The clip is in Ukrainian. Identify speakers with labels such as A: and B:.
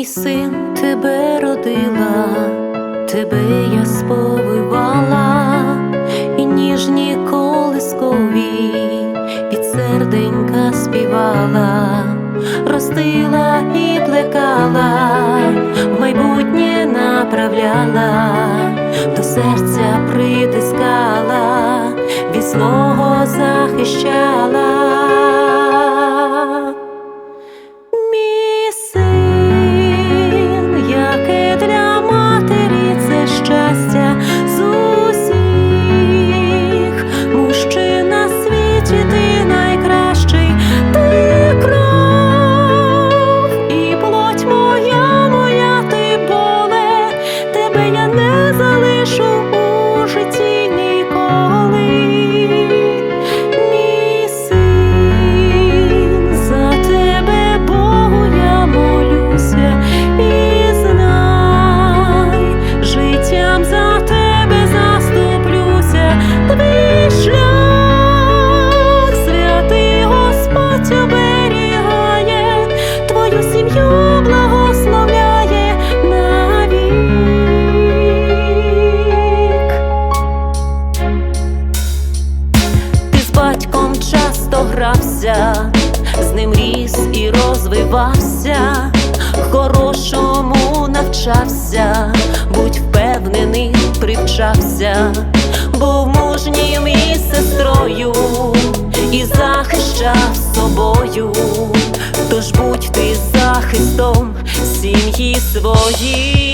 A: Мій тебе родила, тебе я сповивала і ніжні. мала, ростила і плекала, в майбутнє направляла, до серця притискала, від злого захищала. вдався, з ним ріс і розвивався, хорошому навчався, будь впевнений, привчався, був мужнім і сестрою, і захищав собою, тож будь ти захистом сім'ї своїй.